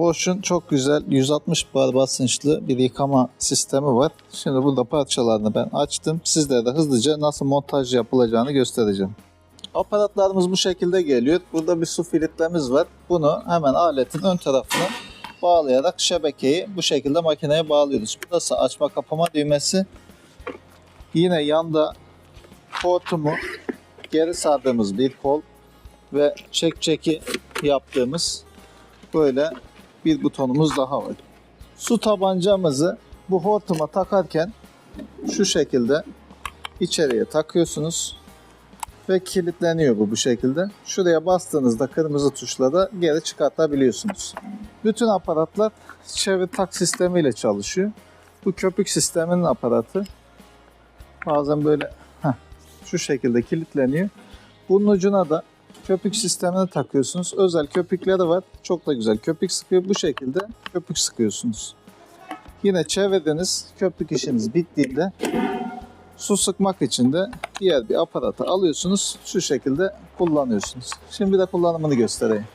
Bosch'un çok güzel 160 bar basınçlı bir yıkama sistemi var. Şimdi burada parçalarını ben açtım. Sizlere de hızlıca nasıl montaj yapılacağını göstereceğim. Aparatlarımız bu şekilde geliyor. Burada bir su filtremiz var. Bunu hemen aletin ön tarafına bağlayarak şebekeyi bu şekilde makineye bağlıyoruz. Burası açma kapama düğmesi. Yine yanda hortumu geri sardığımız bir kol ve çek çeki yaptığımız böyle bir butonumuz daha var. Su tabancamızı bu hortuma takarken şu şekilde içeriye takıyorsunuz ve kilitleniyor bu bu şekilde. Şuraya bastığınızda kırmızı tuşla da geri çıkartabiliyorsunuz. Bütün aparatlar çevir tak sistemiyle çalışıyor. Bu köpük sisteminin aparatı. Bazen böyle heh, şu şekilde kilitleniyor. Bunun ucuna da köpük sistemini takıyorsunuz. Özel köpükleri var. Çok da güzel. Köpük sıkıyor. Bu şekilde köpük sıkıyorsunuz. Yine çevirdiniz. Köpük işiniz bittiğinde su sıkmak için de diğer bir aparatı alıyorsunuz. Şu şekilde kullanıyorsunuz. Şimdi de kullanımını göstereyim.